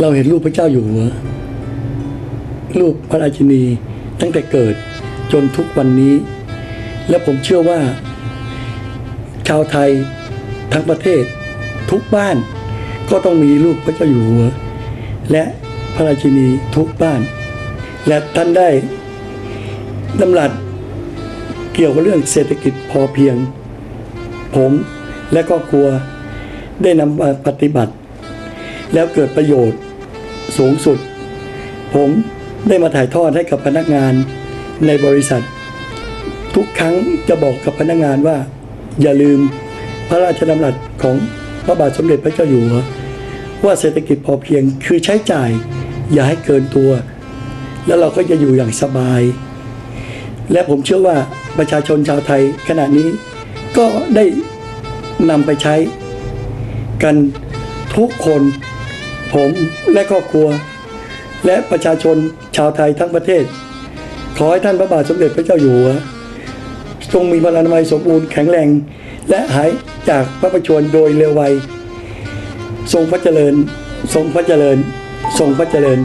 เราเห็นรูปพระเจ้าอยู่หัวรูปพระราชินีตั้งแต่เกิดจนทุกวันนี้ และผมเชื่อว่า ชาวไทยทั้งประเทศทุกบ้าน ก็ต้องมีรูปพระเจ้าอยู่หัว และพระราชินีทุกบ้าน และท่านได้ดำรัสเกี่ยวกับเรื่องเศรษฐกิจพอเพียง ผมและครอบครัวได้นำมาปฏิบัติ แล้วเกิดประโยชน์ สูงสุด ผมได้มาถ่ายทอดให้กับพนักงานในบริษัท ทุกครั้งจะบอกกับพนักงานว่า อย่าลืมพระราชดำรัสของพระบาทสมเด็จพระเจ้าอยู่หัวว่าเศรษฐกิจพอเพียงคือใช้จ่าย อย่าให้เกินตัว แล้วเราก็จะอยู่อย่างสบาย และผมเชื่อว่าประชาชนชาวไทยขณะนี้ก็ได้นำไปใช้กันทุกคน ผมและครอบครัว และประชาชนชาวไทยทั้งประเทศ ขอให้ท่านพระบาทสมเด็จพระเจ้าอยู่หัวทรงมีพลานามัยสมบูรณ์แข็งแรง และหายจากพระประชวรโดยเร็วไวทรงพระเจริญ ทรงพระเจริญ ทรงพระเจริญ